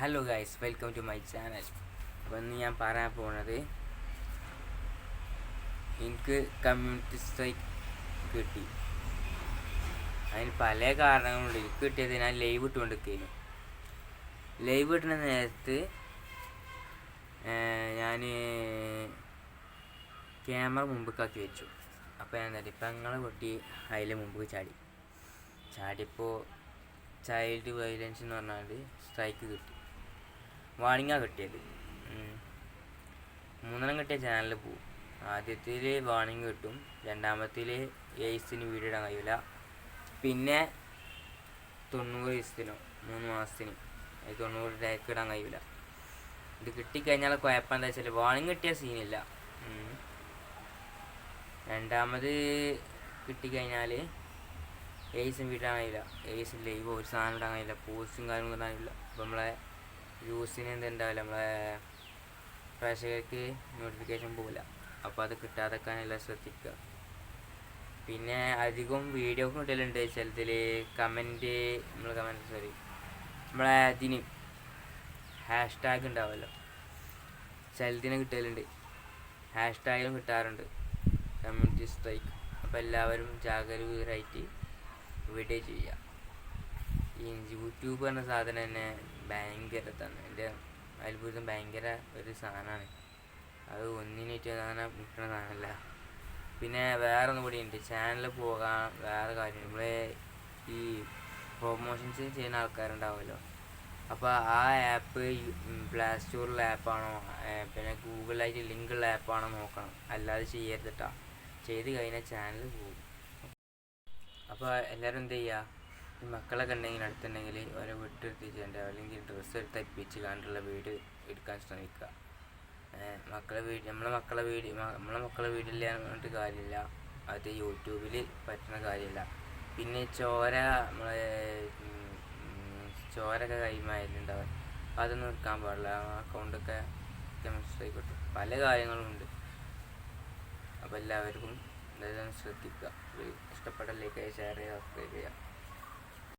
Hello guys welcome to my channel അപ്പോൾ ഇന്ന് ഞാൻ പറയാൻ പോണത് എനിക്ക് കമ്മ്യൂണിറ്റി സ്ട്രൈക്ക് കിട്ടി. അതിന് പല കാരണങ്ങളുണ്ട്. എനിക്ക് കിട്ടിയത് ഞാൻ ലൈവ് ഇട്ടുകൊണ്ടിരിക്കുന്നു ലൈവ് ഇട്ടുന്ന നേരത്ത് ഞാൻ ക്യാമറ മുമ്പിക്കാക്കി വെച്ചു. അപ്പോൾ ഞാൻ എന്താ ഞങ്ങളെ കുട്ടി അതിൽ മുമ്പ് ചാടി. ചാടിയപ്പോൾ ചൈൽഡ് വയലൻസ് എന്ന് പറഞ്ഞാൽ സ്ട്രൈക്ക് കിട്ടി. വാണിങ്ങാണ് കിട്ടിയത്. മൂന്നെണ്ണം കിട്ടിയ ചാനലിൽ പോവും. ആദ്യത്തിൽ വാണിംഗ് കിട്ടും. രണ്ടാമത്തിൽ എയ്സിന് വീഡിയോ കഴിയില്ല പിന്നെ തൊണ്ണൂറ് ദിവസത്തിനോ മൂന്ന് മാസത്തിന് തൊണ്ണൂറ് ഡേക്ക് ഇടാൻ കഴിയില്ല ഇത് കിട്ടിക്കഴിഞ്ഞാൽ കുഴപ്പം എന്താ വെച്ചാൽ വാണിംഗ് കിട്ടിയ സീനില്ല. രണ്ടാമത് കിട്ടിക്കഴിഞ്ഞാൽ എയ്സും വീട്ടാൻ കഴിയില്ല എയ്സ് ലൈവ് ഒരു സാധനം ഇടാൻ കഴിയില്ല പോസ്റ്റും കാര്യങ്ങളും ഇടാൻ കഴിയില്ല നമ്മളെ വ്യൂസിന് എന്തുണ്ടാവില്ല നമ്മളെ പ്രേക്ഷകർക്ക് നോട്ടിഫിക്കേഷൻ പോകില്ല അപ്പോൾ അത് കിട്ടാതെക്കാനെല്ലാം ശ്രദ്ധിക്കുക. പിന്നെ അധികം വീഡിയോ കിട്ടലുണ്ട് ചിലതിൽ കമന്റ് നമ്മൾ കമന്റ് സോറി നമ്മളെ ഇതിന് ഹാഷ് ടാഗ് ഉണ്ടാവുമല്ലോ ചിലതിന് കിട്ടലുണ്ട്. ഹാഷ് ടാഗിലും കിട്ടാറുണ്ട്. കമ്മ്യൂണിറ്റി സ്ട്രൈക്ക് അപ്പോൾ എല്ലാവരും ജാഗരൂകരായിട്ട് വീഡിയോ ചെയ്യുക. ഈ യൂട്യൂബ് എന്ന സാധനം തന്നെ ഭയങ്കര തന്നെ. എന്റെ അത്ഭുതം ഭയങ്കര ഒരു സാധനമാണ്. അത് ഒന്നിനേറ്റ് സാധനം കിട്ടുന്ന സാധനമല്ല. പിന്നെ വേറെ ഒന്നും കൂടി ഉണ്ട്. ചാനൽ പോകാൻ വേറെ കാര്യം. നമ്മൾ ഈ പ്രൊമോഷൻസ് ചെയ്യുന്ന ആൾക്കാരുണ്ടാവുമല്ലോ. അപ്പോൾ ആ ആപ്പ് പ്ലേ സ്റ്റോറിലെ ആപ്പാണോ പിന്നെ ഗൂഗിളായിട്ട് ലിങ്കുള്ള ആപ്പാണോ നോക്കണം. അല്ലാതെ ചെയ്യരുത് കേട്ടോ ചെയ്ത് കഴിഞ്ഞാൽ ചാനൽ പോകും. അപ്പോൾ എല്ലാവരും എന്ത് ചെയ്യുക ഈ മക്കളൊക്കെ ഉണ്ടെങ്കിൽ അടുത്തുണ്ടെങ്കിൽ ഓരോ വിട്ടെടുത്തിട്ടുണ്ട് അല്ലെങ്കിൽ ഡ്രസ്സ് എടുത്ത് തപ്പിച്ച് കണ്ടുള്ള വീട് എടുക്കാൻ ശ്രമിക്കുക. മക്കളെ വീട് നമ്മളെ മക്കളെ വീട് നമ്മളെ മക്കളെ വീടില്ല കാര്യമില്ല. അത് യൂട്യൂബിൽ പറ്റുന്ന കാര്യമില്ല. പിന്നെ ചോര നമ്മളെ ചോരൊക്കെ കൈമായിട്ടുണ്ടാവും അതൊന്നും എടുക്കാൻ പാടില്ല. അക്കൗണ്ടൊക്കെ മിസ്റ്റേക്ക് കിട്ടും. പല കാര്യങ്ങളും ഉണ്ട്. അപ്പോൾ എല്ലാവർക്കും എന്തായാലും ശ്രദ്ധിക്കുക. ഇഷ്ടപ്പെട്ട ലൈക്ക് ഷെയർ ചെയ്യുക സബ്സ്ക്രൈബ് ചെയ്യുക.